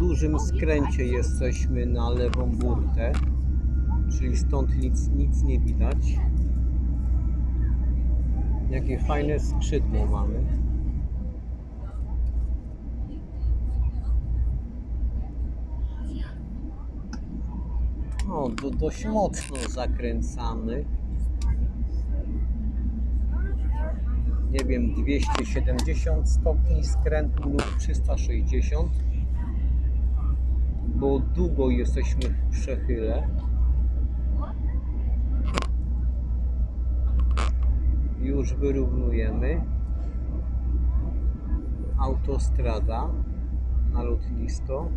dużym skręcie jesteśmy na lewą burtę, czyli stąd nic, nic nie widać. Jakie fajne skrzydło mamy. O, to dość mocno zakręcamy. Nie wiem, 270 stopni skrętu lub 360, bo długo jesteśmy w przechyle. Już wyrównujemy. Autostrada na lotnisko.